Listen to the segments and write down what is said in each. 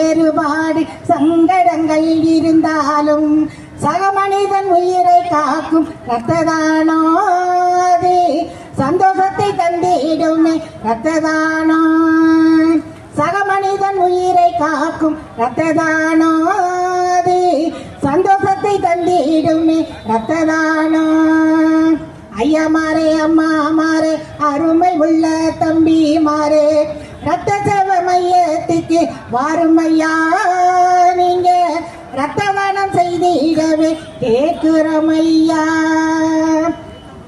வேறுபாடு சங்கடங்கள் இருந்தாலும் சகமனிதன் உயிரை காக்கும் ரத்ததானோ அது சந்தோஷத்தை தந்திடுமே ரத்ததானோ. சகமனிதன் உயிரை காக்கும் ரத்ததானோ அது சந்தோஷத்தை தந்திடுமே ரத்ததானோ. ஐயா மாறே அம்மா மாறே அருமை உள்ள தம்பி மாறே. ரத்த சேவ வாருமையா நீங்க ரத்ததானம் செய்திடவே கேட்குறமையா.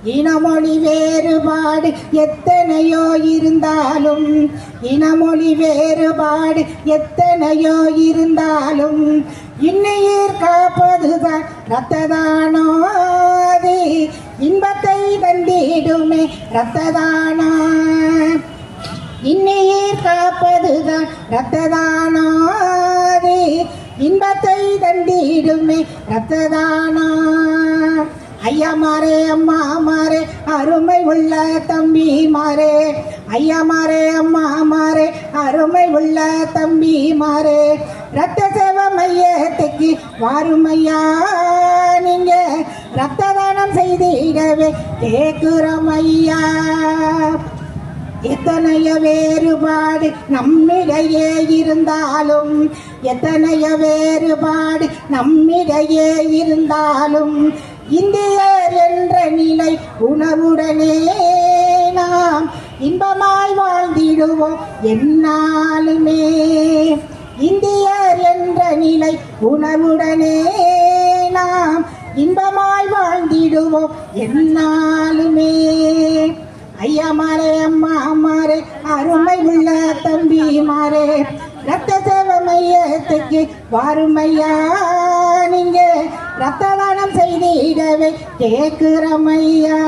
இனமொழி வேறுபாடு எத்தனையோ இருந்தாலும் இனமொழி வேறுபாடு எத்தனையோ இருந்தாலும் இன்னையீர் காப்பதுதான் ரத்ததானோ இன்பத்தை தந்திடுமே ரத்ததானா இன்னைய காப்பதுதான் ரத்ததானோ அது இன்பத்தை தந்திடுமே ரத்ததானோ ஐயா மாறே அம்மா மாறே அருமை உள்ள தம்பி மாறே ஐயா மாறே அம்மா மாறே அருமை உள்ள தம்பி மாறே ரத்த சேவ மையத்துக்கு வாருமையா நீங்க. ரத்த தானம் செய்திடவே கேக்குறமையா எத்தனைய வேறுபாடு நம்மிடையே இருந்தாலும் எத்தனைய வேறுபாடு நம்மிடையே இருந்தாலும் இந்தியர் என்ற நிலை உணர்வுடனே நாம் இன்பமாய் வாழ்ந்திடுவோம் என்னாலுமே. இந்தியர் என்ற நிலை உணர்வுடனே நாம் இன்பமாய் வாழ்ந்திடுவோம் என்னாலுமே ஐயா மாறே அம்மா மாறே அருமை உள்ள தம்பி மாறே ரத்த சேவ மையத்துக்கு வாருமையா நீங்க ரத்த தானம் செய்திடவே கேக்குறமையா